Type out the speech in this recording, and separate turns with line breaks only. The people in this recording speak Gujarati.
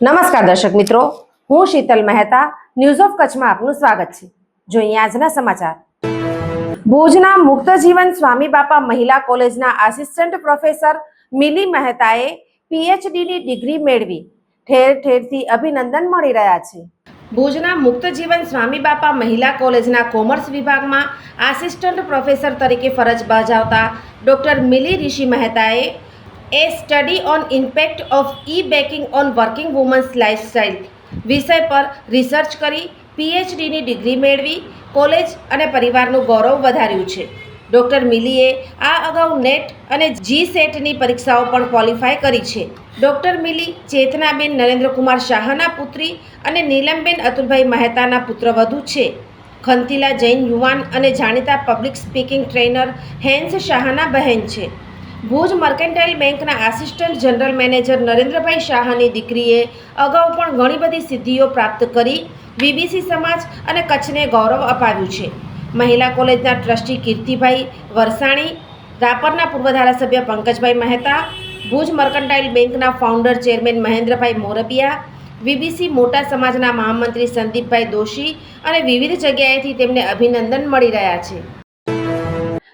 નમસ્કાર દર્શક મિત્રો, હું શીતલ મહેતા ન્યૂઝ ઓફ કચ્છમાં આપનું સ્વાગત છે. જોઈએ આજના સમાચાર. ભુજના મુક્ત જીવન સ્વામી બાપા મહિલા કોલેજના આસિસ્ટન્ટ પ્રોફેસર મિલી મહેતાએ પીએચડીની ડિગ્રી મેળવી. ઠેર ઠેરથી અભિનંદન મળી રહ્યા છે. ભુજના મુક્ત જીવન સ્વામી બાપા મહિલા કોલેજના કોમર્સ વિભાગમાં આસિસ્ટન્ટ પ્રોફેસર તરીકે ફરજ બજાવતા ડોક્ટર મિલી ઋષિ મહેતાએ a study on impact of e banking on working women's lifestyle વિષય પર રિસર્ચ કરી પીએચડીની ડિગ્રી મેળવી કોલેજ અને પરિવારનું ગૌરવ વધાર્યું છે. ડૉક્ટર મિલીએ આ અગાઉ નેટ અને જી સેટની પરીક્ષાઓ પણ ક્વોલિફાય કરી છે. ડૉક્ટર મિલી ચેતનાબેન નરેન્દ્રકુમાર શાહના પુત્રી અને નીલમબેન અતુલભાઈ મહેતાના પુત્રવધુ છે. ખંતીલા જૈન યુવાન અને જાણીતા પબ્લિક સ્પીકિંગ ટ્રેનર હેન્સ શાહના બહેન છે. ભુજ મર્કેન્ટાઇલ બેંકના આસિસ્ટન્ટ જનરલ મેનેજર નરેન્દ્રભાઈ શાહની દીકરીએ અગાઉ પણ ઘણી બધી સિદ્ધિઓ પ્રાપ્ત કરી, બીબીસી સમાજ અને કચ્છને ગૌરવ અપાવ્યું છે. મહિલા કોલેજના ટ્રસ્ટી કીર્તિભાઈ વરસાણી, રાપરના પૂર્વ ધારાસભ્ય પંકજભાઈ મહેતા, ભુજ મર્કન્ટાઇલ બેંકના ફાઉન્ડર ચેરમેન મહેન્દ્રભાઈ મોરબિયા, બીબીસી મોટા સમાજના મહામંત્રી સંદીપભાઈ દોશી અને વિવિધ જગ્યાએથી તેમને અભિનંદન મળી રહ્યા છે.